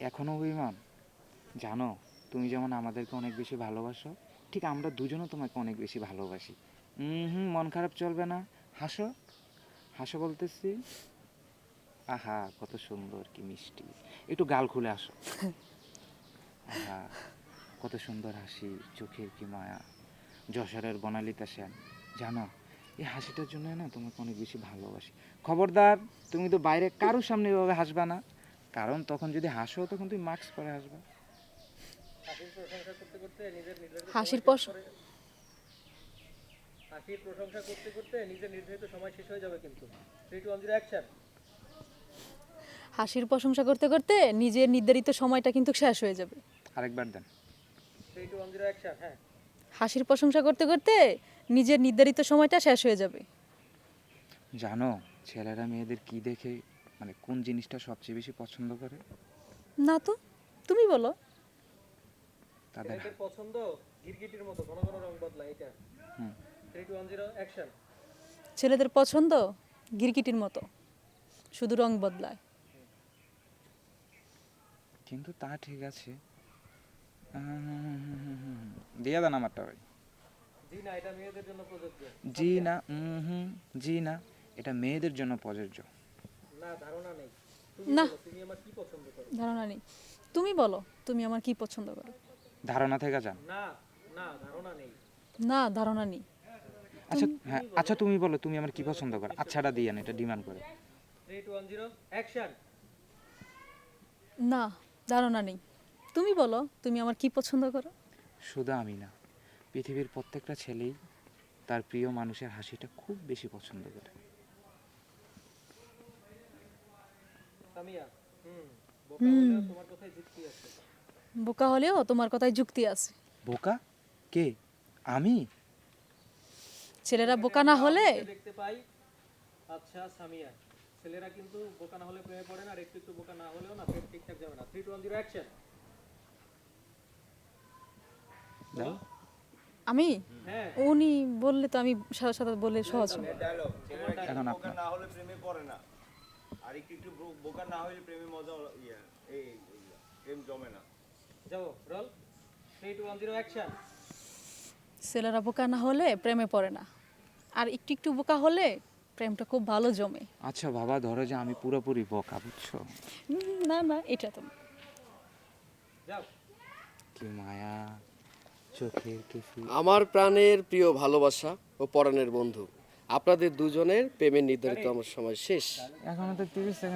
এখনও অভিমান? জানো, তুমি যেমন আমাদেরকে অনেক বেশি ভালোবাসো, ঠিক আমরা দুজনও তোমাকে অনেক বেশি ভালোবাসি। হুম মন খারাপ চলবে না। হাসো। হাসো বলতেছি। আহা, কত সুন্দর, কি মিষ্টি। একটু গাল খুলে আসো। আহা, কত সুন্দর হাসি, চোখের কি মায়া। যশোরের বনালিতা সেন, জানো? এই হাসিটার জন্য না তোমাকে অনেক বেশি ভালোবাসি। খবরদার তুমি তো বাইরে কারোর সামনে এভাবে হাসবা না। কারণ তখন যদি হাসো তখন তুমি মাস্ক পরে হাসবা। হাসির প্রশংসা করতে করতে নিজের নির্ধারিত হাসির সময় শেষ পশ- করে- হাসির প্রশংসা করতে করতে নিজের নির্ধারিত সময় শেষ হয়ে যাবে কিন্তু। Three two one zero action হাসির প্রশংসা করতে করতে নিজের নির্ধারিত সময়টা কিন্তু শেষ হয়ে যাবে। আরেকবার দেন। Three two one zero action হ্যাঁ। হাসির প্রশংসা করতে করতে নিজের নির্ধারিত সময়টা শেষ হয়ে যাবে। জানো ছেলেরা মেয়েদের কি দেখে মানে কোন জিনিসটা সবচেয়ে বেশি পছন্দ করে? না তো তুমি বলো। তাদের ছেলেদের পছন্দ গিরগিটির মতো ঘন ঘন রং বদলা এটা। হুম। Three two one zero action ছেলেদের পছন্দ গিরগিটির মতো শুধু রং বদলায়। কিন্তু তা ঠিক আছে। দিয়ে দেন আমারটা ভাই। জি না এটা মেয়েদের জন্য প্রযোজ্য। জি না উম হুম জি না এটা মেয়েদের জন্য প্রযোজ্য। না ধারণা নেই। তুমি বলো, তুমি আমার কি পছন্দ করো? ধারণা নেই। তুমি বলো তুমি আমার কি পছন্দ করো? ধারণা থেকে যান। না না ধারণা নেই। না ধারণা নেই। আচ্ছা হ্যাঁ আচ্ছা তুমি বলো তুমি আমার কি পছন্দ করো? আচ্ছাটা দিয়ে এটা ডিমান্ড করে। না ধারণা নেই। তুমি বলো তুমি আমার কি পছন্দ করো? শুধু আমি না। পৃথিবীর প্রত্যেকটা ছেলেই তার প্রিয় মানুষের হাসিটা খুব বেশি পছন্দ করে। বোকা হলেও তোমার কথায় যুক্তি আছে। বোকা হলেও তোমার কথায় যুক্তি আছে। বোকা? কে? আমি? ছেলেরা বোকা না হলে দেখতে পাই। আচ্ছা সামিয়া ছেলেরা কিন্তু বোকা না হলে প্রেমে পড়ে না আর একটু একটু বোকা না হলেও না প্রেম ঠিকঠাক যাবে না। Three two one zero action দাও। আমি? হ্যাঁ। উনি বললে তো আমি সাথে সাথে বললে সহজ ছেলেরা এখন বোকা আপনার। না হলে প্রেমে পড়ে না। আর একটু একটু বোকা না হলে প্রেমে মজা ইয়ে এই প্রেম জমে না। যাও রল। টু অ্যাকশন ছেলেরা বোকা না হলে প্রেমে পড়ে না। আর একটু একটু বোকা হলে প্রেমটা খুব ভালো জমে। আচ্ছা বাবা ধরো যে আমি পুরোপুরি বোকা বুঝছ? না না এটা তো যাও। কি মায়া। চোখের আমার প্রাণের প্রিয় ভালোবাসা ও পরাণের বন্ধু। আপনাদের দুজনের প্রেমের নির্ধারিত আমার সময় শেষ। এখন তো সেকেন্ড